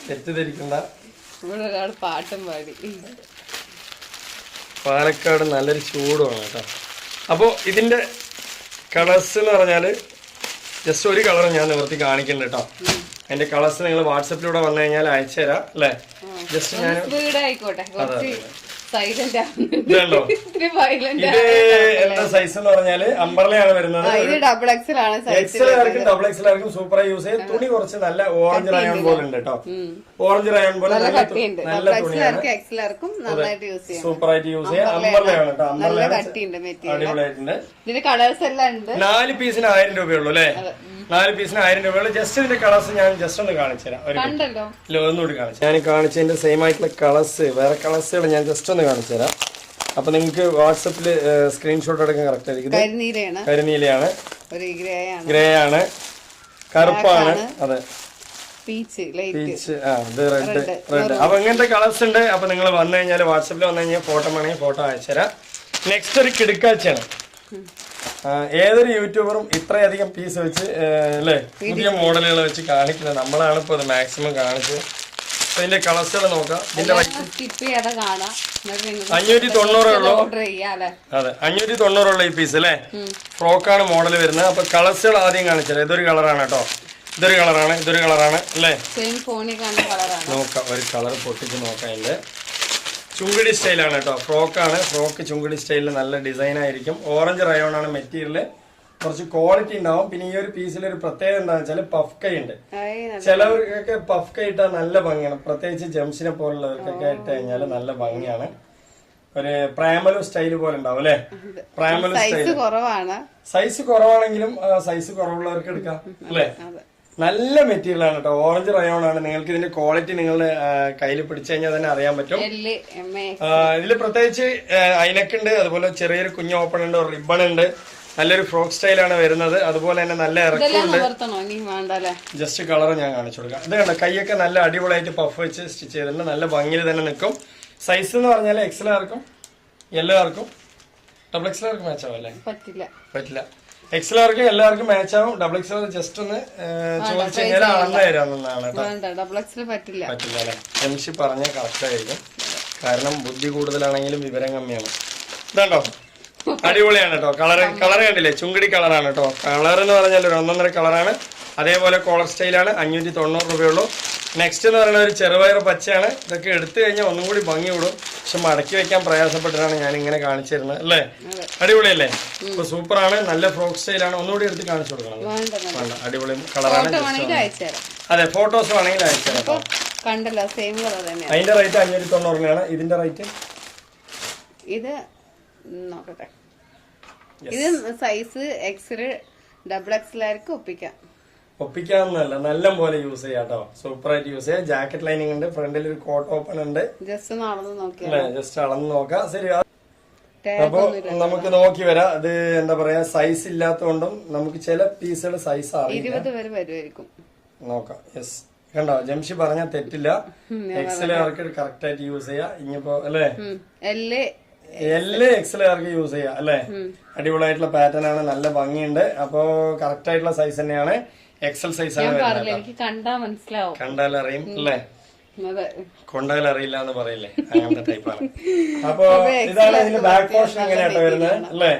തെറ്റിദ്ധരിക്കണ്ട. ഇവിടെ ഒരാൾ പാട്ടും പാടി. പാലക്കാട് നല്ലൊരു ചൂടുമാണ് കേട്ടോ. അപ്പോൾ ഇതിന്റെ കളേഴ്സ് എന്ന് പറഞ്ഞാൽ ജസ്റ്റ് ഒരു കളർ ഞാൻ നിവർത്തി കാണിക്കുന്നുണ്ട് കേട്ടോ അതിന്റെ കളേഴ്സ് നിങ്ങൾ വാട്സപ്പിലൂടെ വന്നു കഴിഞ്ഞാൽ അയച്ചു തരാം അല്ലേ ജസ്റ്റ് ഞാൻ സൈലന്റ് എന്താ സൈസ് എന്ന് പറഞ്ഞാൽ അമ്പർലയാണ് വരുന്നത്. ഇത് ഡബിൾ എക്സൽ ആണ് ഡബിൾ സൂപ്പറായി യൂസ് ചെയ്യും. തുണി കുറച്ച് നല്ല ഓറഞ്ച് റയോൺ പോലെ ഉണ്ട് കേട്ടോ. ഓറഞ്ച് റയോൺ പോലെ നല്ല തുണിയാണ്. സൂപ്പറായിട്ട് യൂസ് ചെയ്യാം. അമ്പർലയാണ്. കേട്ടോ. മെറ്റീരിയൽ. അടിപൊളിയായിട്ടുണ്ട്. ഇതിന്റെ കളേഴ്സ് എല്ലാം ഉണ്ട്. നാല് പീസിന് ആയിരം രൂപയുള്ളൂ അല്ലേ? നാല് പീസിന് ആയിരം രൂപ ജസ്റ്റ് ഇതിന്റെ കളേഴ്സ് ഞാൻ ജസ്റ്റ് ഒന്ന് കാണിച്ചു തരാം. ഒരു കണ്ടല്ലോ. ഇല്ല, ഒന്നുകൂടി കാണിച്ചു ഞാൻ കാണിച്ചതിന്റെ സെയിം ആയിട്ടുള്ള കളേഴ്സ് വേറെ കളേഴ്സുകൾ ഞാൻ ജസ്റ്റ് ഒന്ന് കാണിച്ചു തരാം. അപ്പൊ നിങ്ങൾക്ക് വാട്സപ്പിൽ സ്ക്രീൻഷോട്ട് എടുക്കാൻ കറക്റ്റ് ആയിരിക്കും. കരിനീലയാണ്. ഗ്രേ ആണ് ഗ്രേ ആണ് കറുപ്പാണ്. അതെ. പീച്ച് ലൈറ്റ് പീച്ച് ആ ഇത് റെഡ് റെഡ് അപ്പൊ ഇങ്ങനത്തെ കളേഴ്സ് ഉണ്ട്. അപ്പൊ നിങ്ങൾ വന്നു കഴിഞ്ഞാൽ വാട്സപ്പിൽ വന്നു കഴിഞ്ഞാൽ ഫോട്ടോ വേണമെങ്കിൽ ഫോട്ടോ അയച്ചുതരാം നെക്സ്റ്റ് ഒരു കിടുക്കാഴ്ചയാണ്. ആ, ഏതൊരു യൂട്യൂബറും ഇത്രയധികം പീസ് വെച്ച് അല്ലെ? പുതിയ മോഡലുകൾ വെച്ച് കാണിക്കുന്നത് നമ്മളാണ് ഇപ്പോൾ അത് മാക്സിമം കാണിച്ചത്. അപ്പൊ ഇതിന്റെ കളേഴ്സുകൾ നോക്കാം. ഇതിന്റെ അഞ്ഞൂറ്റി തൊണ്ണൂറേ ഉള്ളൂ. അതെ അഞ്ഞൂറ്റി തൊണ്ണൂറുള്ള ഈ പീസ് അല്ലേ? ഫ്രോക്കാണ് മോഡൽ വരുന്നത്. അപ്പൊ കളേഴ്സുകൾ ആദ്യം കാണിച്ചത് ഇതൊരു കളറാണ് കേട്ടോ. ഇതൊരു കളറാണ് ഇതൊരു കളറാണ് അല്ലേ? നോക്കാം ഒരു കളർ പൊട്ടിച്ച് നോക്കാം അതിന്റെ. ചുങ്കിടി സ്റ്റൈലാണ് കേട്ടോ. ഫ്രോക്കാണ് ഫ്രോക്ക് ചുങ്കിടി സ്റ്റൈലിൽ നല്ല ഡിസൈൻ ആയിരിക്കും. ഓറഞ്ച് റയോൺ ആണ് മെറ്റീരിയൽ കുറച്ച് ക്വാളിറ്റി ഉണ്ടാവും. പിന്നെ ഈ ഒരു പീസിലൊരു ഒരു പ്രത്യേകത എന്താണെന്ന് വെച്ചാൽ പഫ് കൈ ഉണ്ട്. ചിലവർക്കൊക്കെ പഫ് കൈ ഇട്ടാൽ നല്ല ഭംഗിയാണ്. പ്രത്യേകിച്ച് ജംസിനെ പോലുള്ളവർക്കൊക്കെ ഇട്ട് കഴിഞ്ഞാൽ നല്ല ഭംഗിയാണ്. ഒരു പ്രാമലു സ്റ്റൈൽ പോലെ ഉണ്ടാവും അല്ലെ? പ്രാമലു സ്റ്റൈൽ സൈസ് കുറവാണ്. സൈസ് കുറവാണെങ്കിലും സൈസ് കുറവുള്ളവർക്ക് എടുക്കാം. അല്ലേ? നല്ല മെറ്റീരിയൽ ആണ് കേട്ടോ. ഓറഞ്ച് റയോൺ ആണ്. നിങ്ങൾക്ക് ഇതിന്റെ ക്വാളിറ്റി നിങ്ങളുടെ കയ്യിൽ പിടിച്ചു കഴിഞ്ഞാൽ തന്നെ അറിയാൻ പറ്റും. ഇതിൽ പ്രത്യേകിച്ച് അയിനക്കുണ്ട് അതുപോലെ ചെറിയൊരു കുഞ്ഞു ഓപ്പൺ ഉണ്ട് റിബൺ ഉണ്ട്. നല്ലൊരു ഫ്രോക്ക് സ്റ്റൈലാണ് വരുന്നത്. അതുപോലെ തന്നെ നല്ല ഇറക്കുണ്ട് ജസ്റ്റ് കളർ ഞാൻ കാണിച്ചു കൊടുക്കാം. ഇത് കണ്ടോ? കൈയൊക്കെ നല്ല അടിപൊളിയായിട്ട് പഫ് വെച്ച് സ്റ്റിച്ച് ചെയ്തിട്ടുണ്ട്. നല്ല ഭംഗിയിൽ തന്നെ നിൽക്കും. സൈസ് എന്ന് പറഞ്ഞാൽ എക്സൽ ആർക്കും എല്ലോ ആർക്കും. ഡബിൾ എക്സൽ ആർക്കും മാച്ചാവും അല്ലേ? പറ്റില്ല. പറ്റില്ല. എക്സൽ ആർക്കും എല്ലാവർക്കും മാച്ച് ആവും. ഡബിൾ എക്സൽ ജസ്റ്റ് ഒന്ന് ചോദിച്ചു കഴിഞ്ഞാൽ അളന്ന് കേട്ടോ. ഡബിൾ എക്സിൽ പറ്റില്ല. പറ്റില്ല അല്ലേ? എംഷി പറഞ്ഞ കറക്റ്റ് ആയിരിക്കും. കാരണം ബുദ്ധി കൂടുതലാണെങ്കിലും വിവരം കമ്മിയാണ്. ഇതാണ്ടോ അടിപൊളിയാണ് കേട്ടോ കളർ കളർ കണ്ടില്ലേ? ചുങ്കടി കളറാണ് കേട്ടോ കളർ എന്ന് പറഞ്ഞാൽ ഒരു ഒന്നൊന്നര കളറാണ്. അതേപോലെ കോളർ സ്റ്റൈലാണ്. അഞ്ഞൂറ്റി തൊണ്ണൂറ് രൂപയുള്ളൂ. നെക്സ്റ്റ് എന്ന് പറയുന്നത് ഒരു ചെറുപയർ പച്ചയാണ്. ഇതൊക്കെ എടുത്തു കഴിഞ്ഞാൽ ഒന്നും കൂടി ഭംഗി വിടും പക്ഷെ മടക്കി വെക്കാൻ പ്രയാസപ്പെട്ടിട്ടാണ് ഞാൻ ഇങ്ങനെ കാണിച്ചു തരുന്നത് അല്ലേ? അടിപൊളിയല്ലേ? സൂപ്പർ സൂപ്പറാണ്. നല്ല ഫ്രോക്ക് സ്റ്റൈലാണ്. ഒന്നുകൂടി എടുത്ത് കാണിച്ചു കൊടുക്കണം വേണ്ട അടിപൊളി കളറാണ് അതെ ഫോട്ടോസ് വേണമെങ്കിൽ അയച്ചു തരാം അപ്പൊ കണ്ടല്ലോ സെയിം കളർ തന്നെയാണ്. അതിന്റെ റേറ്റ് അഞ്ഞൂറ്റി തൊണ്ണൂറിനാണ്. ഇതിന്റെ റേറ്റ്? ഇത് നോക്കട്ടെ. ഇത് സൈസ് എക്സിൽ ഡബിൾ എക്സിലായിരിക്കും ഒപ്പിക്കാം. ഒപ്പിക്കാവുന്നതല്ല നല്ല പോലെ യൂസ് ചെയ്യാം കേട്ടോ സൂപ്പർ ആയിട്ട് യൂസ് ചെയ്യാം. ജാക്കറ്റ് ലൈനിങ് ഉണ്ട് ഫ്രണ്ടിൽ ഒരു കോട്ട് ഓപ്പൺ ഉണ്ട്. ജസ്റ്റ് നോക്കിയാൽ അല്ലേ ജസ്റ്റ് അളന്ന് നോക്കാം. ശരി അപ്പൊ നമുക്ക് നോക്കി വരാം. അത് എന്താ പറയാ സൈസ് ഇല്ലാത്തതുകൊണ്ടും നമുക്ക് ചില പീസുകൾ സൈസ് ഇരുപത് വരെ വരുമായിരിക്കും നോക്കാം. യെസ് കണ്ടോ? ജംഷി പറഞ്ഞാൽ തെറ്റില്ല. എക്സലുകാർക്ക് കറക്റ്റ് ആയിട്ട് യൂസ് ചെയ്യാം. ഇനിയിപ്പോ അല്ലേ. എൽ എല്ലാ എക്സലുകാർക്ക് യൂസ് ചെയ്യാം അല്ലേ? അടിപൊളിയായിട്ടുള്ള പാറ്റേൺ ആണ് നല്ല ഭംഗിയുണ്ട്. അപ്പോ കറക്റ്റ് ആയിട്ടുള്ള സൈസ് തന്നെയാണ് എക്സൽ സൈസ് ആണ് എനിക്ക് കണ്ടാ മനസ്സിലാവും. കണ്ടാൽ അറിയും അല്ലേ? കൊണ്ടാൽ അറിയില്ല എന്ന് പറയില്ലേ? അങ്ങനത്തെ ടൈപ്പാണ് അപ്പൊ ഇതാണ് ഇതിന്റെ ബാക്ക് പോർഷൻ അങ്ങനെയാട്ടോ വരുന്നത്? അല്ലേ?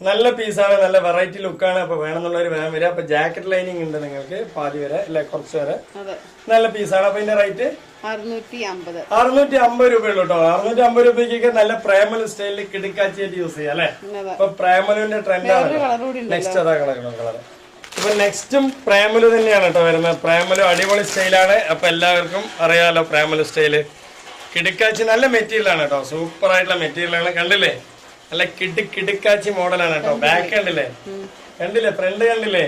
നല്ല പീസാണ് നല്ല വെറൈറ്റി ലുക്കാണ് അപ്പൊ വേണമെന്നുള്ളവർ വേഗം വരിക അപ്പൊ ജാക്കറ്റ് ലൈനിങ് ഉണ്ട് നിങ്ങൾക്ക് പാതി വരെ അല്ലെ? കുറച്ച് വരെ. നല്ല പീസാണ് അപ്പൊ ഇതിന്റെ റേറ്റ് അറുന്നൂറ്റി അമ്പത് രൂപ അമ്പത് രൂപയുള്ളൂ കേട്ടോ. അറുന്നൂറ്റി അമ്പത് രൂപയ്ക്കൊക്കെ നല്ല പ്രേമൽ സ്റ്റൈലിൽ കിടക്കാച്ചിട്ട് യൂസ് ചെയ്യാം അല്ലെ? അപ്പൊ പ്രേമലുവിന്റെ ട്രെൻഡാണ് നെക്സ്റ്റ് അതാ കളർ കളർ ഇപ്പൊ നെക്സ്റ്റും പ്രേമലു തന്നെയാണ് കേട്ടോ വരുന്നത്. പ്രേമലു അടിപൊളി സ്റ്റൈലാണ്. അപ്പൊ എല്ലാവർക്കും അറിയാമല്ലോ പ്രേമലു സ്റ്റൈൽ. കിടുക്കാച്ചി നല്ല മെറ്റീരിയലാണ് കേട്ടോ. സൂപ്പർ ആയിട്ടുള്ള മെറ്റീരിയൽ ആണ്. കണ്ടില്ലേ? നല്ല കിടു കിടുക്കാച്ചി മോഡലാണ് കേട്ടോ. ബാക്ക് കണ്ടില്ലേ? കണ്ടില്ലേ? ഫ്രണ്ട് കണ്ടില്ലേ?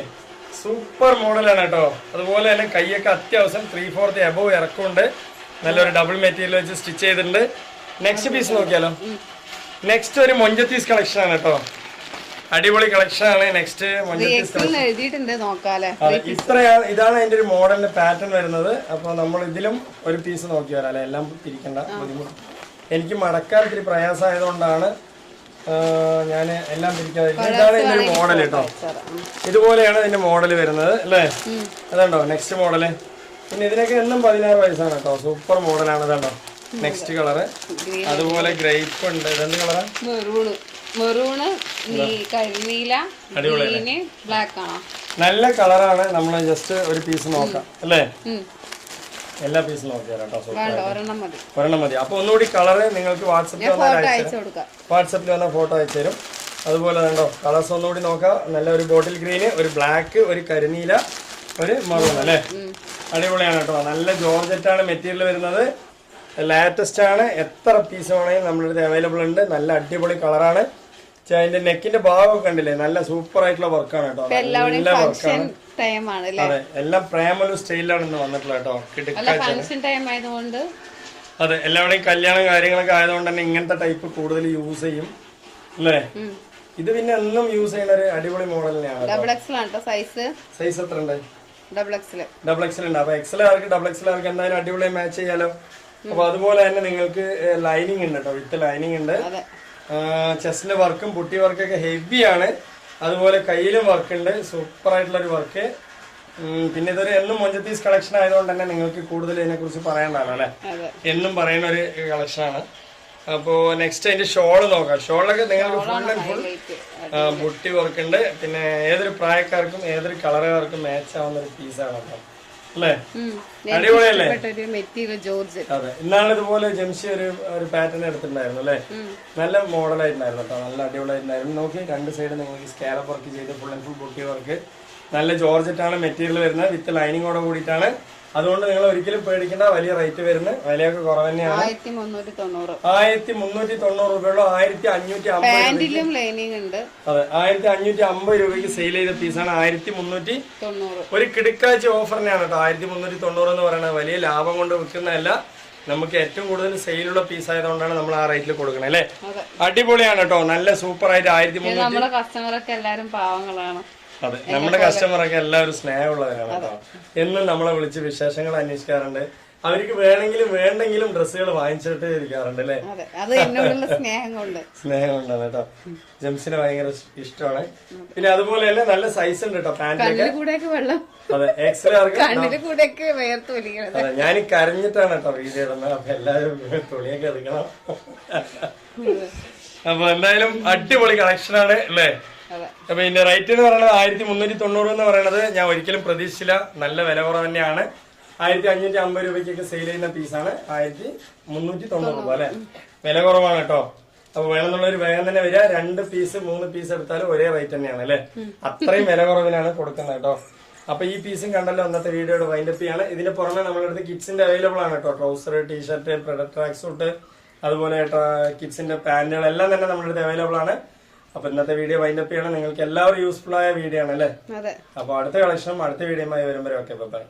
സൂപ്പർ മോഡലാണ് കേട്ടോ. അതുപോലെ തന്നെ കൈയൊക്കെ അത്യാവശ്യം ത്രീ ഫോർത്ത് എബോവ് ഇറക്കുന്നുണ്ട് നല്ലൊരു ഡബിൾ മെറ്റീരിയൽ വെച്ച് സ്റ്റിച്ച് ചെയ്തിട്ടുണ്ട്. നെക്സ്റ്റ് പീസ് നോക്കിയാലോ? നെക്സ്റ്റ് ഒരു മൊഞ്ചത്തീസ് കളക്ഷൻ ആണ് കേട്ടോ. അടിപൊളി കളക്ഷൻ ആണ്. നെക്സ്റ്റ് എഴുതിയിട്ടുണ്ട് നോക്കാലേ ഇത്രയാണ് ഇതാണ് അതിന്റെ ഒരു മോഡലിന്റെ പാറ്റേൺ വരുന്നത്. അപ്പൊ നമ്മൾ ഇതിലും ഒരു പീസ് നോക്കി വരാം എല്ലാം തിരിക്കണ്ട ബുദ്ധിമുട്ട്. എനിക്ക് മടക്കാൻ ഇത്തിരി പ്രയാസമായതുകൊണ്ടാണ് ഞാൻ എല്ലാം തിരിക്കാതെ ഇതാണ് ഇതിന്റെ ഒരു മോഡൽ കേട്ടോ. ഇതുപോലെയാണ് ഇതിന്റെ മോഡൽ വരുന്നത് അല്ലേ? അതുണ്ടോ നെക്സ്റ്റ് മോഡൽ പിന്നെ ഇതിനൊക്കെ എന്നും പതിനാറ് വയസ്സാണ് കേട്ടോ. സൂപ്പർ മോഡലാണ് ഇതുണ്ടോ. നെക്സ്റ്റ് കളറ് അതുപോലെ ഗ്രേപ്പ് ഉണ്ട്. ഇതെന്ത് കളറാ മെറൂണ് കരിനീല ബ്ലാക്ക് ആണോ? നല്ല കളറാണ് നമ്മൾ ജസ്റ്റ് ഒരു പീസ് നോക്കാം അല്ലേ? എല്ലാ പീസും ഒരെണ്ണം മതി. ഒരെണ്ണം മതി. അപ്പൊ ഒന്നുകൂടി കളറ് നിങ്ങൾക്ക് വാട്സപ്പിൽ വാട്സപ്പിൽ വന്ന ഫോട്ടോ അയച്ചു തരും അതുപോലെ കണ്ടോ കളേഴ്സ് ഒന്നുകൂടി നോക്കാം. നല്ല ഒരു ബോട്ടിൽ ഗ്രീന് ഒരു ബ്ലാക്ക് ഒരു കരിനീല ഒരു മറൂൺ അല്ലേ? അടിപൊളിയാണ് കേട്ടോ നല്ല ജോർജറ്റ് ആണ് മെറ്റീരിയൽ വരുന്നത്. ലേറ്റസ്റ്റ് ആണ്. എത്ര പീസ് വേണമെങ്കിലും നമ്മുടെ അടുത്ത് അവൈലബിൾ ഉണ്ട്. നല്ല അടിപൊളി കളറാണ് അതിന്റെ നെക്കിന്റെ ഭാഗമൊക്കെ കണ്ടില്ലേ? നല്ല സൂപ്പർ ആയിട്ടുള്ള വർക്കാണ് കേട്ടോ. നല്ല വർക്കാണ് അതെ എല്ലാം പ്രേമലു സ്റ്റൈലാണ് ഇന്ന് വന്നിട്ടുള്ളത് കേട്ടോ. അതെ എല്ലാവരുടെയും കല്യാണം കാര്യങ്ങളൊക്കെ ആയതുകൊണ്ട് തന്നെ ഇങ്ങനത്തെ ടൈപ്പ് കൂടുതൽ യൂസ് ചെയ്യും. അല്ലേ? ഇത് പിന്നെ എന്നും യൂസ് ചെയ്യുന്ന ഒരു അടിപൊളി മോഡൽ തന്നെയാണ് സൈസ് സൈസ് എത്ര ഉണ്ട്? ഡബിൾ എക്സൽ ഉണ്ട്. അപ്പൊ എക്സൽ ആർക്ക് ഡബിൾ എക്സൽ ആർക്ക് എന്തായാലും അടിപൊളി മാച്ച് ചെയ്യാലോ. അപ്പൊ അതുപോലെ തന്നെ നിങ്ങൾക്ക് ലൈനിങ് ഉണ്ട് കേട്ടോ വിത്ത് ലൈനിങ് ഉണ്ട്. ചെസ്റ്റിന്റെ വർക്കും പുട്ടി വർക്കൊക്കെ ഹെവിയാണ്. അതുപോലെ കയ്യിലും വർക്ക് ഉണ്ട് സൂപ്പർ ആയിട്ടുള്ള ഒരു വർക്ക് പിന്നെ ഇതൊരു എന്നും മൊഞ്ചത്തീസ് കളക്ഷൻ ആയതുകൊണ്ട് തന്നെ നിങ്ങൾക്ക് കൂടുതൽ ഇതിനെ കുറിച്ച് പറയണ്ടല്ലോ അല്ലെ എന്നും പറയുന്ന ഒരു കളക്ഷനാണ്. അപ്പോ നെക്സ്റ്റ് അതിന്റെ ഷോൾ നോക്കാം. ഷോളൊക്കെ നിങ്ങൾക്ക് ഫുൾ ആൻഡ് ഫുൾ പുട്ടി ബുട്ടി വർക്ക് ഉണ്ട്. പിന്നെ ഏതൊരു പ്രായക്കാർക്കും ഏതൊരു കളറുകാർക്കും മാച്ച് ആവുന്ന ഒരു പീസാണ് കേട്ടോ അല്ലേ? അടിപൊളിയല്ലേ? ഇന്നാണ് ഇതുപോലെ ജംഷി ഒരു ഒരു പാറ്റേൺ എടുത്തിട്ടുണ്ടായിരുന്നു അല്ലേ? നല്ല മോഡലായിട്ടുണ്ടായിരുന്നു കേട്ടോ. നല്ല അടിപൊളിയായിട്ടുണ്ടായിരുന്നു. നോക്കി രണ്ട് സൈഡ് നിങ്ങൾക്ക് സ്കാലപ്പ് വർക്ക് ചെയ്ത് ഫുൾ ആൻഡ് ഫുൾ ബുട്ടി വർക്ക് നല്ല ജോർജറ്റ് ആണ് മെറ്റീരിയൽ വരുന്നത്. വിത്ത് ലൈനിങ്ങോടെ കൂടിയിട്ടാണ് അതുകൊണ്ട് നിങ്ങൾ ഒരിക്കലും പേടിക്കേണ്ട വലിയ റേറ്റ് വരുന്നത് വിലയൊക്കെ കുറവ് തന്നെയാണ്. ആയിരത്തി മുന്നൂറ്റി തൊണ്ണൂറ് ആയിരത്തി മുന്നൂറ്റി തൊണ്ണൂറ് രൂപയുള്ള ആയിരത്തി അഞ്ഞൂറ്റി അമ്പത് പാന്റിലും ലൈനിങ് ഉണ്ട്. അതെ ആയിരത്തി അഞ്ഞൂറ്റി അമ്പത് രൂപയ്ക്ക് സെയിൽ ചെയ്ത പീസാണ് ആയിരത്തി മുന്നൂറ്റി തൊണ്ണൂറ്. ഒരു കിടുക്കാഴ്ച ഓഫറിനാണ് കേട്ടോ. ആയിരത്തി മുന്നൂറ്റി തൊണ്ണൂറ് എന്ന് പറയുന്നത് വലിയ ലാഭം കൊണ്ട് വിൽക്കുന്നതല്ല നമുക്ക് ഏറ്റവും കൂടുതൽ സെയിലുള്ള പീസ് ആയതുകൊണ്ടാണ് നമ്മൾ ആ റേറ്റിൽ കൊടുക്കുന്നത് അല്ലേ? അടിപൊളിയാണ് കേട്ടോ. നല്ല സൂപ്പർ ആയിട്ട് ആയിരത്തി മുന്നൂറ്റി നമ്മുടെ കസ്റ്റമറൊക്കെ എല്ലാരും പാവങ്ങളാണ്. അതെ. നമ്മുടെ കസ്റ്റമറൊക്കെ എല്ലാവരും സ്നേഹമുള്ളവരാണ് കേട്ടോ. എന്നും നമ്മളെ വിളിച്ച് വിശേഷങ്ങൾ അന്വേഷിക്കാറുണ്ട്. അവർക്ക് വേണമെങ്കിലും വേണ്ടെങ്കിലും ഡ്രസ്സുകൾ വാങ്ങിച്ചിട്ട് ഇരിക്കാറുണ്ട് അല്ലേ? സ്നേഹമുണ്ടാണ് കേട്ടോ. ജംസിന് ഭയങ്കര ഇഷ്ടമാണ്. പിന്നെ അതുപോലെ തന്നെ നല്ല സൈസ് ഉണ്ട് കേട്ടോ പാന്റിലൊക്കെ അതെ ഞാൻ കരഞ്ഞിട്ടാണ് കേട്ടോ വീഡിയോ ഇടുന്നത്. അപ്പൊ എല്ലാവരും തുണിയൊക്കെ എടുക്കണം. അപ്പൊ എന്തായാലും അടിപൊളി കളക്ഷൻ ആണ് അല്ലേ? അപ്പൊ ഇതിന്റെ റേറ്റ് എന്ന് പറയുന്നത് ആയിരത്തി മുന്നൂറ്റി തൊണ്ണൂറ് എന്ന് പറയുന്നത് ഞാൻ ഒരിക്കലും പ്രതീക്ഷിച്ചില്ല. നല്ല വില കുറവ് തന്നെയാണ് ആയിരത്തി അഞ്ഞൂറ്റി അമ്പത് രൂപയ്ക്കൊക്കെ സെയിൽ ചെയ്യുന്ന പീസാണ് ആയിരത്തി മുന്നൂറ്റി തൊണ്ണൂറ് രൂപ അല്ലെ? വില കുറവാണ് കേട്ടോ. അപ്പൊ വേണമെന്നുള്ളൊരു വേഗം തന്നെ വരിക. രണ്ട് പീസ് മൂന്ന് പീസ് എടുത്താലും ഒരേ റേറ്റ് തന്നെയാണ് അല്ലെ? അത്രയും വില കുറവിനാണ് കൊടുക്കുന്നത് കേട്ടോ. അപ്പൊ ഈ പീസും കണ്ടല്ലോ അന്നത്തെ വീഡിയോയുടെ വൈൻഡപ്പ് ചെയ്യാണ്. ഇതിന് പുറമെ നമ്മുടെ അടുത്ത് കിഡ്സിന്റെ അവൈലബിൾ ആണ് കേട്ടോ. Trouser T shirt product track suit അതുപോലെ കിഡ്സിന്റെ പാന്റുകൾ എല്ലാം തന്നെ നമ്മുടെ അടുത്ത് അവൈലബിൾ ആണ്. അപ്പൊ ഇന്നത്തെ വീഡിയോ വൈൻഡപ്പ് ചെയ്യണം നിങ്ങൾക്ക് എല്ലാവരും യൂസ്ഫുൾ ആയ വീഡിയോ ആണ് അല്ലേ അപ്പൊ അടുത്ത കളക്ഷനും അടുത്ത വീഡിയോയുമായി വരുമ്പോഴേ ഓക്കെ ബൈ